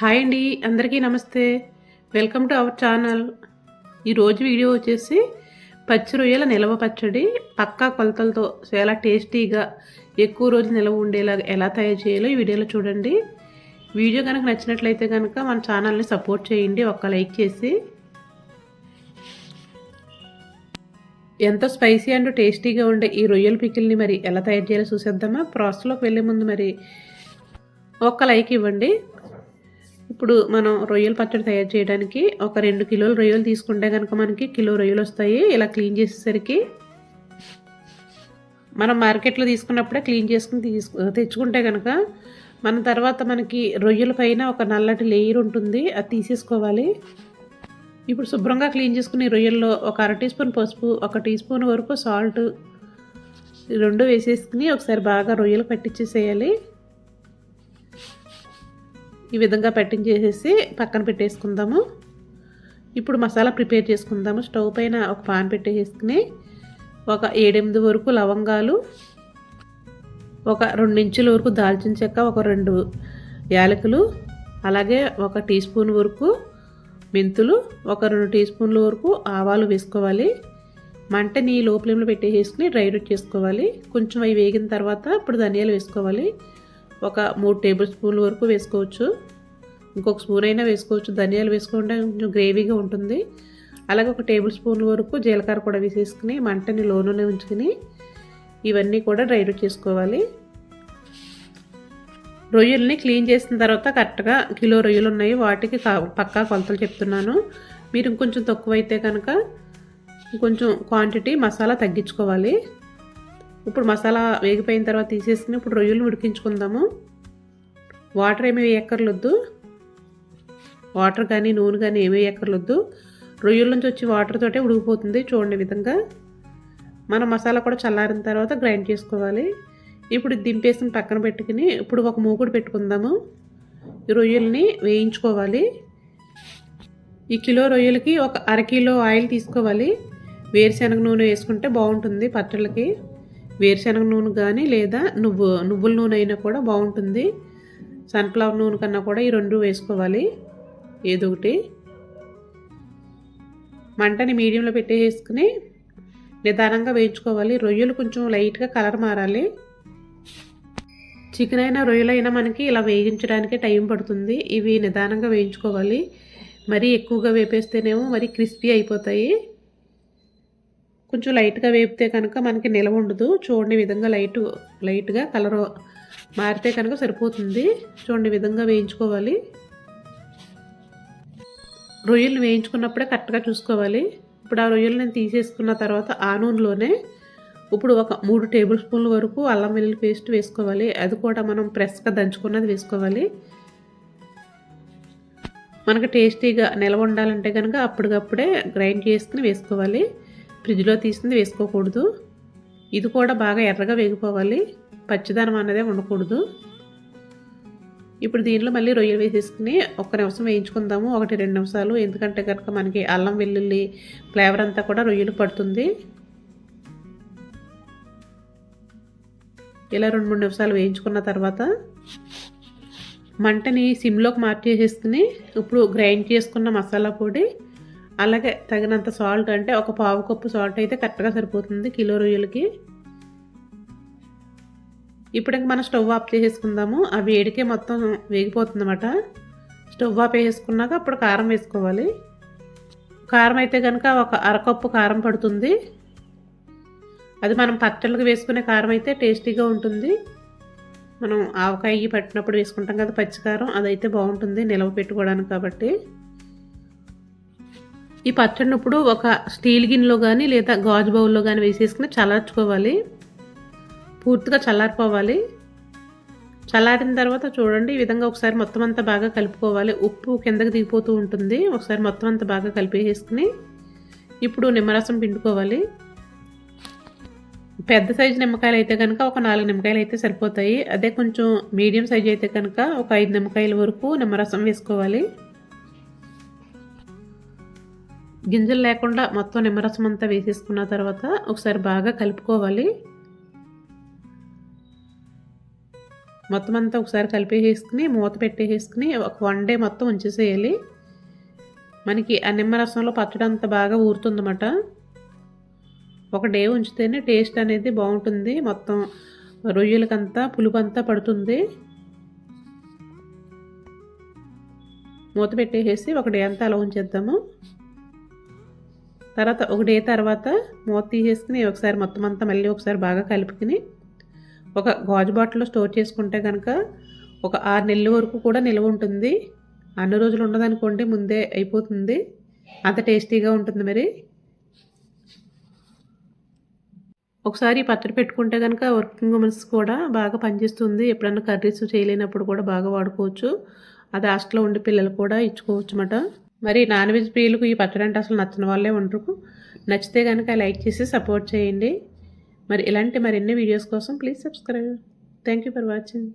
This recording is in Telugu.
హాయ్ అండి అందరికీ నమస్తే. Welcome to our channel. ఈరోజు వీడియో వచ్చేసి పచ్చి రొయ్యల నిలవ పచ్చడి పక్కా కొలతలతో చాలా టేస్టీగా ఎక్కువ రోజు నిలవ ఉండేలా ఎలా తయారు చేయాలో ఈ వీడియోలో చూడండి. వీడియో కనుక నచ్చినట్లయితే కనుక మన ఛానల్ని సపోర్ట్ చేయండి ఒక్క లైక్ చేసి. ఎంతో స్పైసీ అండ్ టేస్టీగా ఉండే ఈ రొయ్యల పికిల్ని మరి ఎలా తయారు చేయాలో చూసేద్దామా? ప్రాసెస్లోకి వెళ్ళే ముందు మరి ఒక్క లైక్ ఇవ్వండి. ఇప్పుడు మనం రొయ్యల పచ్చడి తయారు చేయడానికి ఒక రెండు కిలోల రొయ్యలు తీసుకుంటే కనుక మనకి కిలో రొయ్యలు వస్తాయి. ఇలా క్లీన్ చేసేసరికి మనం మార్కెట్లో తీసుకున్నప్పుడే క్లీన్ చేసుకుని తీసుకు తెచ్చుకుంటే కనుక మన తర్వాత మనకి రొయ్యల పైన ఒక నల్లటి లేయర్ ఉంటుంది. అది తీసేసుకోవాలి. ఇప్పుడు శుభ్రంగా క్లీన్ చేసుకుని రొయ్యల్లో ఒక అర టీ స్పూన్ పసుపు ఒక టీ స్పూన్ వరకు సాల్ట్ రెండు వేసేసుకుని ఒకసారి బాగా రొయ్యలు పట్టించేసేయాలి. ఈ విధంగా పెట్టించేసేసి పక్కన పెట్టేసుకుందాము. ఇప్పుడు మసాలా ప్రిపేర్ చేసుకుందాము. స్టవ్ పైన ఒక పాన్ పెట్టేసుకుని ఒక ఏడెనిమిది వరకు లవంగాలు ఒక రెండు ఇంచుల వరకు దాల్చిన చెక్క ఒక రెండు యాలకులు అలాగే ఒక టీ స్పూన్ వరకు మెంతులు ఒక రెండు టీ స్పూన్ల వరకు ఆవాలు వేసుకోవాలి. మంటని లో ఫ్లేమ్లో పెట్టేసుకుని డ్రై రూట్ చేసుకోవాలి. కొంచెం అవి వేగిన తర్వాత ఇప్పుడు ధనియాలు వేసుకోవాలి. ఒక మూడు టేబుల్ స్పూన్ల వరకు వేసుకోవచ్చు. ఇంకొక స్పూన్ అయినా వేసుకోవచ్చు. ధనియాలు వేసుకుంటే కొంచెం గ్రేవీగా ఉంటుంది. అలాగే ఒక టేబుల్ స్పూన్ వరకు జీలకర్ర కూడా వేసేసుకుని మంటని లోనూనె ఉంచుకుని ఇవన్నీ కూడా డ్రై రోట్ చేసుకోవాలి. రొయ్యల్ని క్లీన్ చేసిన తర్వాత కరెక్ట్గా కిలో రొయ్యలు ఉన్నాయి. వాటికి పక్కా కొలతలు చెప్తున్నాను. మీరు ఇంకొంచెం తక్కువ అయితే కనుక కొంచెం క్వాంటిటీ మసాలా తగ్గించుకోవాలి. ఇప్పుడు మసాలా వేగిపోయిన తర్వాత తీసేసుకుని ఇప్పుడు రొయ్యలు ఉడికించుకుందాము. వాటర్ ఏమి వేయక్కర్లొద్దు. వాటర్ కానీ నూనె కానీ ఏమి వేయక్కర్లొద్దు. రొయ్యల నుంచి వచ్చి వాటర్ తోటే ఉడికిపోతుంది చూడండి విధంగా. మన మసాలా కూడా చల్లారిన తర్వాత గ్రైండ్ చేసుకోవాలి. ఇప్పుడు దింపేసిన పక్కన పెట్టుకుని ఇప్పుడు ఒక మూకుడు పెట్టుకుందాము. ఈ రొయ్యల్ని వేయించుకోవాలి. ఈ కిలో రొయ్యలకి ఒక అరకిలో ఆయిల్ తీసుకోవాలి. వేరుశనగ నూనె వేసుకుంటే బాగుంటుంది పచ్చళ్ళకి. వేరుశనగ నూనె కానీ లేదా నువ్వు నువ్వుల నూనె అయినా కూడా బాగుంటుంది. సన్ఫ్లవర్ నూనె కన్నా కూడా ఈ రెండు వేసుకోవాలి. ఏదో ఒకటి. మంటని మీడియంలో పెట్టేసుకుని నిదానంగా వేయించుకోవాలి. రొయ్యలు కొంచెం లైట్గా కలర్ మారాలి. చికెన్ అయినా రొయ్యలైనా మనకి ఇలా వేయించడానికి టైం పడుతుంది. ఇవి నిదానంగా వేయించుకోవాలి. మరీ ఎక్కువగా వేపేస్తేనేమో మరి క్రిస్పీ అయిపోతాయి. కొంచెం లైట్గా వేపితే కనుక మనకి నిలవ ఉండదు. చూడండి విధంగా లైట్ లైట్గా కలర్ మారితే కనుక సరిపోతుంది. చూడండి విధంగా వేయించుకోవాలి. రొయ్యలు వేయించుకున్నప్పుడే కరెక్ట్గా చూసుకోవాలి. ఇప్పుడు ఆ రొయ్యలు నేను తీసేసుకున్న తర్వాత ఆ నూనెలోనే ఇప్పుడు ఒక మూడు టేబుల్ స్పూన్ల వరకు అల్లం వెల్లుల్లి పేస్ట్ వేసుకోవాలి. అది కూడా మనం ప్రెస్గా దంచుకున్నది వేసుకోవాలి. మనకు టేస్టీగా నిల్వ ఉండాలంటే కనుక అప్పటికప్పుడే గ్రైండ్ చేసుకుని వేసుకోవాలి. ఫ్రిడ్జ్లో తీసింది వేసుకోకూడదు. ఇది కూడా బాగా ఎర్రగా వేగిపోవాలి. పచ్చిదనం అన్నదే ఉండకూడదు ఇప్పుడు దీనిలో మళ్ళీ రొయ్యలు వేసేసుకుని ఒక్క నిమిషం వేయించుకుందాము. ఒకటి రెండు నిమిషాలు. ఎందుకంటే కనుక మనకి అల్లం వెల్లుల్లి ఫ్లేవర్ అంతా కూడా రొయ్యలు పడుతుంది. ఇలా రెండు మూడు నిమిషాలు వేయించుకున్న తర్వాత మంటని సిమ్లోకి మార్చేసేసుకుని ఇప్పుడు గ్రైండ్ చేసుకున్న మసాలా పొడి అలాగే తగినంత సాల్ట్ అంటే ఒక పావు కప్పు సాల్ట్ అయితే కరెక్ట్గా సరిపోతుంది కిలో రొయ్యలకి. ఇప్పుడు ఇంక మనం స్టవ్ ఆఫ్ చేసేసుకుందాము. ఆ వేడికే మొత్తం వేగిపోతుంది అనమాట స్టవ్ ఆఫ్ వేసుకున్నాక అప్పుడు కారం వేసుకోవాలి. కారం అయితే కనుక ఒక అరకప్పు కారం పడుతుంది. అది మనం పచ్చళ్ళకి వేసుకునే కారం అయితే టేస్టీగా ఉంటుంది. మనం ఆవకాయ పట్టినప్పుడు వేసుకుంటాం కదా పచ్చికారం అదైతే బాగుంటుంది నిలవ పెట్టుకోవడానికి కాబట్టి. ఈ పచ్చడిని ఇప్పుడు ఒక స్టీల్ గిన్నెలో కానీ లేదా గాజు బౌల్లో కానీ వేసేసుకుని చల్లార్చుకోవాలి. పూర్తిగా చల్లారిపోవాలి. చల్లారిన తర్వాత చూడండి ఈ విధంగా ఒకసారి మొత్తం అంతా బాగా కలుపుకోవాలి. ఉప్పు కిందకి దిగిపోతూ ఉంటుంది. ఒకసారి మొత్తం అంతా బాగా కలిపేసుకుని ఇప్పుడు నిమ్మరసం పిండుకోవాలి. పెద్ద సైజు నిమ్మకాయలు అయితే కనుక ఒక నాలుగు నిమ్మకాయలు అయితే సరిపోతాయి. అదే కొంచెం మీడియం సైజు అయితే కనుక ఒక ఐదు నిమ్మకాయల వరకు నిమ్మరసం వేసుకోవాలి. గింజలు లేకుండా మొత్తం నిమ్మరసం అంతా వేసేసుకున్న తర్వాత ఒకసారి బాగా కలుపుకోవాలి. మొత్తం అంతా ఒకసారి కలిపేసేసుకుని మూత పెట్టేసేసుకుని ఒక వన్ డే మొత్తం ఉంచేసేయాలి. మనకి ఆ నిమ్మరసంలో పచ్చడి అంత బాగా ఊరుతుందన్నమాట. ఒక డే ఉంచితేనే టేస్ట్ అనేది బాగుంటుంది. మొత్తం రొయ్యలకంతా పులుపు అంతా పడుతుంది. మూత పెట్టేసేసి ఒక డే అంతా అలా ఉంచేద్దాము. తర్వాత ఒక డే తర్వాత మూత తీసేసుకుని ఒకసారి మొత్తం అంతా మళ్ళీ ఒకసారి బాగా కలుపుకుని ఒక గాజు బాటిల్లో స్టోర్ చేసుకుంటే కనుక ఒక ఆరు నెలల వరకు కూడా నిల్వ ఉంటుంది. అన్ని రోజులు ఉండదనుకోండి ముందే అయిపోతుంది. అంత టేస్టీగా ఉంటుంది మరి. ఒకసారి పచ్చడి పెట్టుకుంటే కనుక వర్కింగ్ ఉమెన్స్ కూడా బాగా పనిచేస్తుంది. ఎప్పుడన్నా కర్రీస్ చేయలేనప్పుడు కూడా బాగా వాడుకోవచ్చు. అది హాస్టల్లో ఉండే పిల్లలు కూడా ఇచ్చుకోవచ్చు అన్నమాట మరి నాన్ వెజ్ ప్రియులకు ఈ పచ్చడి అంటే అసలు నచ్చిన వాళ్ళే ఉండరు నచ్చితే కనుక లైక్ చేసి సపోర్ట్ చేయండి. మరి ఇలాంటి మరిన్ని వీడియోస్ కోసం please subscribe. Thank you for watching